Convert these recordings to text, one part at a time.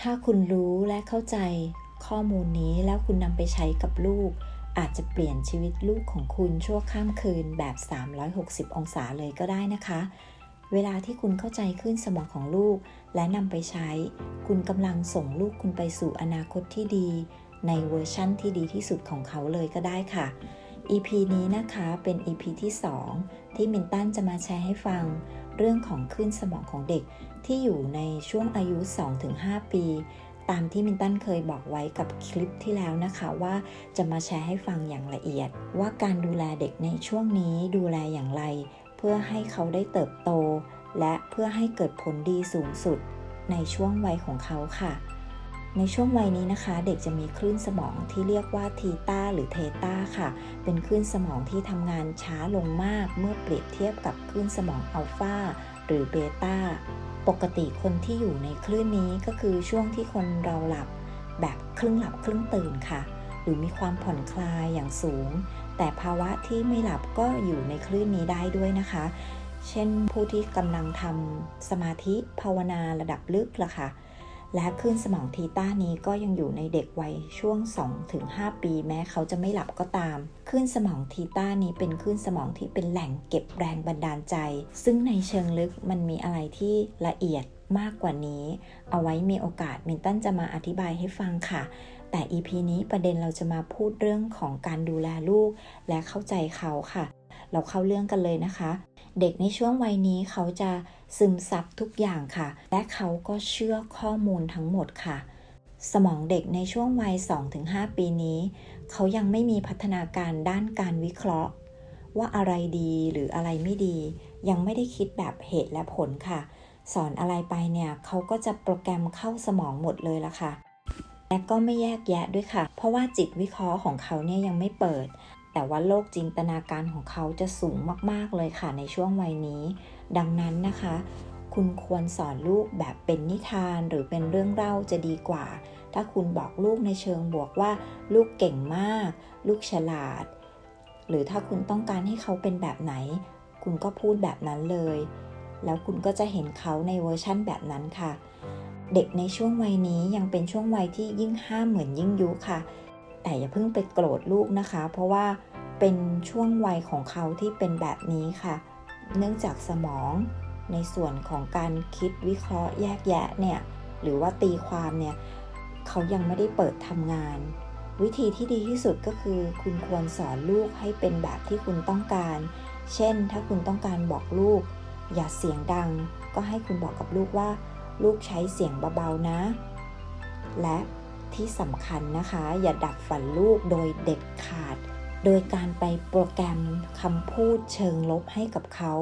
ถ้าคุณรู้และเข้าใจข้อมูลนี้แล้วคุณนำไปใช้กับลูก อาจจะเปลี่ยนชีวิตลูกของคุณชั่วข้ามคืนแบบ 360 องศาเลยก็ได้นะคะ เวลาที่คุณเข้าใจขึ้นสมองของลูก และนำไปใช้ คุณกำลังส่งลูกคุณไปสู่อนาคตที่ดี ในเวอร์ชั่นที่ดีที่สุดของเขาเลยก็ได้ค่ะ EP นี้นะคะเป็น EP ที่ 2 ที่มินตันจะมาแชร์ให้ฟัง เรื่องของคลื่นสมองของเด็กที่อยู่ในช่วงอายุ 2-5 ปี ตามที่มินตันเคยบอกไว้กับคลิปที่แล้วนะคะว่าจะมาแชร์ให้ฟังอย่างละเอียด ว่าการดูแลเด็กในช่วงนี้ดูแลอย่างไร เพื่อให้เขาได้เติบโต และเพื่อให้เกิดผลดีสูงสุดในช่วงวัยของเขาค่ะ ในช่วงวัยนี้นะคะ เด็กจะมีคลื่นสมองที่เรียกว่าทีตาหรือเทตาค่ะ เป็นคลื่นสมองที่ทำงานช้าลงมากเมื่อเปรียบเทียบกับคลื่นสมองอัลฟาหรือเบต้าปกติคนที่อยู่ในคลื่นนี้ก็คือช่วงที่คนเราหลับแบบครึ่งหลับครึ่งตื่นค่ะ หรือมีความผ่อนคลายอย่างสูง แต่ภาวะที่ไม่หลับก็อยู่ในคลื่นนี้ได้ด้วยนะคะ เช่นผู้ที่กำลังทำสมาธิภาวนาระดับลึกล่ะค่ะ และคลื่นสมองทีต้านี้ก็ยังอยู่ในเด็กวัยช่วง 2-5 ปีแม้เขาจะไม่หลับก็ตามคลื่นสมองทีต้านี้เป็นคลื่นสมองที่เป็นแหล่งเก็บแรงบันดาลใจ ซึ่งในเชิงลึกมันมีอะไรที่ละเอียดมากกว่านี้ เอาไว้มีโอกาสมินตันจะมาอธิบายให้ฟังค่ะ แต่ EP นี้ประเด็นเราจะมาพูดเรื่องของการดูแลลูก และเข้าใจเขาค่ะ เราเข้าเรื่องกันเลยนะคะ เด็กในช่วงวัยนี้เขาจะซึมซับทุกอย่างค่ะ และเขาก็เชื่อข้อมูลทั้งหมดค่ะ สมองเด็กในช่วงวัย 2-5 ปีนี้ เขายังไม่มีพัฒนาการด้านการวิเคราะห์ ว่าอะไรดีหรืออะไรไม่ดี ยังไม่ได้คิดแบบเหตุและผลค่ะ สอนอะไรไปเนี่ยเขาก็จะโปรแกรมเข้าสมองหมดเลยละค่ะและก็ไม่แยกแยะด้วยค่ะ เพราะว่าจิตวิเคราะห์ของเขาเนี่ยยังไม่เปิด แต่ว่าโลกจินตนาการของเขาจะสูงมากๆเลยค่ะในช่วงวัยนี้ ดังนั้นนะคะ คุณควรสอนลูกแบบเป็นนิทานหรือเป็นเรื่องเล่าจะดีกว่า ถ้าคุณบอกลูกในเชิงบวกว่า ลูกเก่งมาก ลูกฉลาด หรือถ้าคุณต้องการให้เขาเป็นแบบไหน คุณก็พูดแบบนั้นเลย แล้วคุณก็จะเห็นเขาในเวอร์ชั่นแบบนั้นค่ะ เด็กในช่วงวัยนี้ยังเป็นช่วงวัยที่ยิ่งห้ามเหมือนยิ่งยุค่ะ แต่อย่าเพิ่งไปโกรธลูกนะคะ เพราะว่า เป็นช่วงวัยของเขาที่เป็นแบบนี้ค่ะ เนื่องจากสมองในส่วนของการคิดวิเคราะห์แยกแยะเนี่ยหรือว่าตีความเนี่ยเขายังไม่ได้เปิดทำงาน วิธีที่ดีที่สุดก็คือ คุณควรสอนลูกให้เป็นแบบที่คุณต้องการ เช่น ถ้าคุณต้องการบอกลูก อย่าเสียงดัง ก็ให้คุณบอกกับลูกว่า ลูกใช้เสียงเบาๆนะ และที่สำคัญนะคะ อย่าดับฝันลูกโดยเด็ดขาด โดยการไปโปรแกรมคำพูดเชิงลบให้กับเขา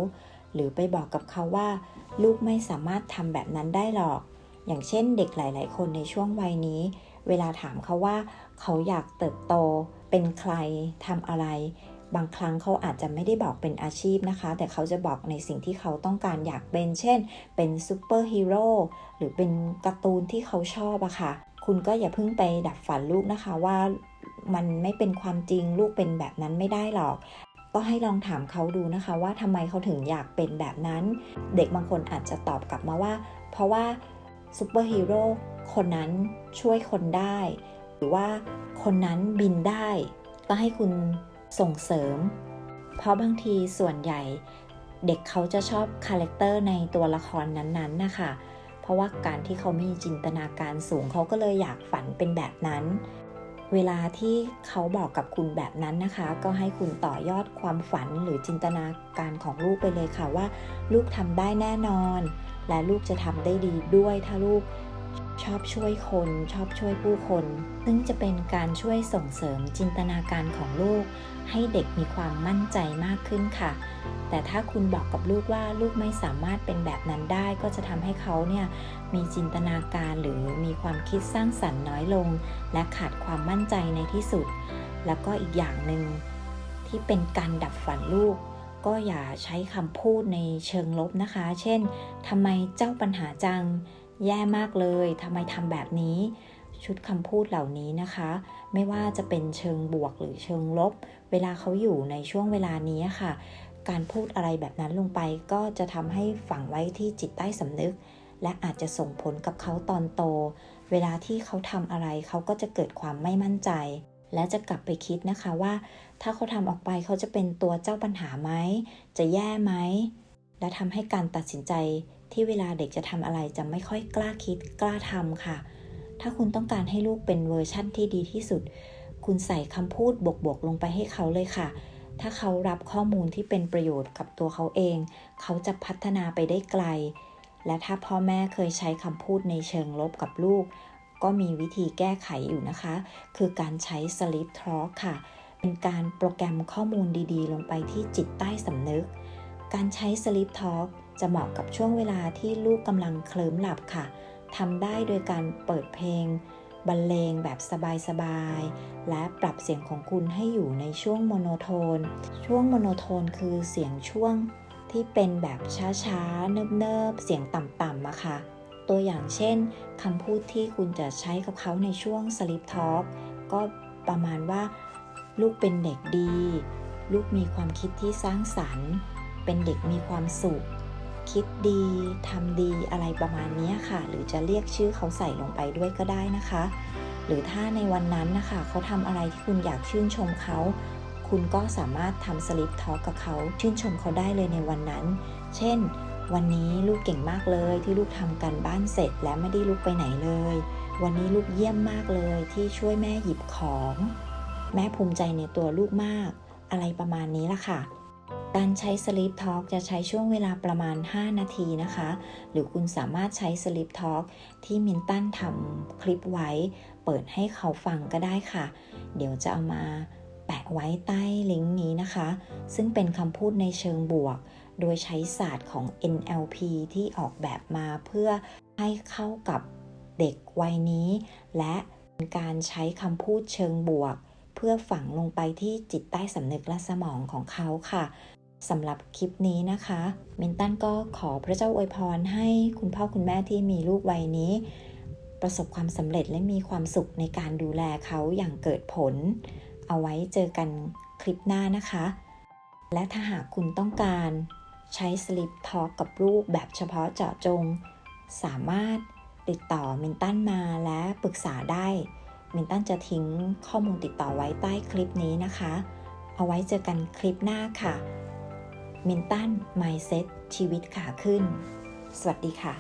หรือไปบอกกับเขาว่า ลูกไม่สามารถทำแบบนั้นได้หรอก อย่างเช่นเด็กหลาย ๆ คนในช่วงวัยนี้ เวลาถามเขาว่า เขาอยากเติบโต เป็นใครทำอะไร บางครั้งเขาอาจจะไม่ได้บอกเป็นอาชีพนะคะ แต่เขาจะบอกในสิ่งที่เขาต้องการอยากเป็น เช่น เป็นซูเปอร์ฮีโร่หรือเป็นการ์ตูนที่เขาชอบอะค่ะ คุณก็อย่าเพิ่งไปดับฝันลูกนะคะว่า มันไม่เป็นความจริง ลูกเป็นแบบนั้นไม่ได้หรอก ก็ให้ลองถามเขาดูนะคะว่าทำไมเขาถึงอยากเป็นแบบนั้น เด็กบางคนอาจจะตอบกลับมาว่า เพราะว่าซูเปอร์ฮีโร่คนนั้นช่วยคนได้ หรือว่าคนนั้นบินได้ ก็ให้คุณส่งเสริม เพราะบางทีส่วนใหญ่เด็กเขาจะชอบคาแรคเตอร์ในตัวละครนั้นๆนะคะ เพราะว่าการที่เขามีจินตนาการสูงเขาก็เลยอยากฝันเป็นแบบนั้น เวลาที่เขาบอกกับคุณแบบนั้นนะคะ ก็ให้คุณต่อยอดความฝันหรือจินตนาการของลูกไปเลยค่ะว่า ลูกทำได้แน่นอน และลูกจะทำได้ดีด้วยถ้าลูก ชอบช่วยคน ชอบช่วยผู้คน ซึ่งจะเป็นการช่วยส่งเสริมจินตนาการของลูก ให้เด็กมีความมั่นใจมากขึ้นค่ะ แต่ถ้าคุณบอกกับลูกว่าลูกไม่สามารถเป็นแบบนั้นได้ ก็จะทำให้เขาเนี่ยมีจินตนาการหรือมีความคิดสร้างสรรค์น้อยลง และขาดความมั่นใจในที่สุด แล้วก็อีกอย่างหนึ่งที่เป็นการดับฝันลูกก็อย่าใช้คำพูดในเชิงลบนะคะ เช่น ทำไมเจ้าปัญหาจัง แย่มากเลยทำไมทำแบบนี้ ชุดคำพูดเหล่านี้นะคะ ไม่ว่าจะเป็นเชิงบวกหรือเชิงลบ เวลาเขาอยู่ในช่วงเวลานี้ค่ะ การพูดอะไรแบบนั้นลงไปก็จะทำให้ฝังไว้ที่จิตใต้สำนึก และอาจจะส่งผลกับเขาตอนโต เวลาที่เขาทำอะไรเขาก็จะเกิดความไม่มั่นใจและจะกลับไปคิดนะคะว่า ถ้าเขาทำออกไปเขาจะเป็นตัวเจ้าปัญหาไหม จะแย่ไหม และทำให้การตัดสินใจ ที่เวลาเด็กจะทำอะไรจะไม่ค่อยกล้าคิดกล้าทำค่ะ ถ้าคุณต้องการให้ลูกเป็นเวอร์ชั่นที่ดีที่สุด คุณใส่คำพูดบวกๆลงไปให้เขาเลยค่ะ ถ้าเขารับข้อมูลที่เป็นประโยชน์กับตัวเขาเอง เขาจะพัฒนาไปได้ไกล และถ้าพ่อแม่เคยใช้คำพูดในเชิงลบกับลูก ก็มีวิธีแก้ไขอยู่นะคะ คือการใช้ sleep talk ค่ะ เป็นการโปรแกรมข้อมูลดีๆ ลงไปที่จิตใต้สำนึก การใช้ sleep talk จะเหมาะกับช่วงเวลาที่ลูกกำลังเคลิ้มหลับค่ะทำได้โดยการเปิดเพลงบรรเลงแบบสบายๆ และปรับเสียงของคุณให้อยู่ในช่วงโมโนโทน ช่วงโมโนโทนคือเสียงช่วงที่เป็นแบบช้าๆ เนิบๆ เสียงต่ำๆอะค่ะ ตัวอย่างเช่นคำพูดที่คุณจะใช้กับเขาในช่วง sleep talk ก็ประมาณว่า ลูกเป็นเด็กดี ลูกมีความคิดที่สร้างสรรค์ เป็นเด็กมีความสุข คิดดีทำดีอะไรประมาณนี้ค่ะ หรือจะเรียกชื่อเขาใส่ลงไปด้วยก็ได้นะคะ หรือถ้าในวันนั้นนะคะเขาทำอะไรที่คุณอยากชื่นชมเขา คุณก็สามารถทำสลิปทอ l k กับเขาชื่นชมเขาได้เลยในวันนั้น เช่น วันนี้ลูกเก่งมากเลยที่ลูกทำกันบ้านเสร็จและไม่ได้ลุกไปไหนเลย วันนี้ลูกเยี่ยมมากเลยที่ช่วยแม่หยิบของ แม่ภูมิใจในตัวลูกมาก อะไรประมาณนี้ล่ะค่ะ การใช้ Sleep Talk จะใช้ช่วงเวลาประมาณ 5 นาทีนะคะ หรือคุณสามารถใช้ Sleep Talk ที่มินตันทำคลิปไว้ เปิดให้เขาฟังก็ได้ค่ะ เดี๋ยวจะเอามาแปะไว้ใต้ลิงก์นี้นะคะ ซึ่งเป็นคำพูดในเชิงบวก โดยใช้ศาสตร์ของ NLP ที่ออกแบบมาเพื่อให้เข้ากับเด็กวัยนี้ และการใช้คำพูดเชิงบวก เพื่อฝังลงไปที่จิตใต้สำนึกและสมองของเขาค่ะ สำหรับคลิปนี้นะคะมินตันก็ขอพระเจ้าอวยพรให้คุณพ่อคุณแม่ที่มีลูกวัยนี้ ประสบความสำเร็จและมีความสุขในการดูแลเขาอย่างเกิดผล เอาไว้เจอกันคลิปหน้านะคะ และถ้าหากคุณต้องการใช้ Sleep Talk กับลูกแบบเฉพาะเจาะจง สามารถติดต่อมินตันมาและปรึกษาได้มินตันจะทิ้งข้อมูลติดต่อไว้ใต้คลิปนี้นะคะ เอาไว้เจอกันคลิปหน้าค่ะ มินตัน Mindset ชีวิตขาขึ้น สวัสดีค่ะ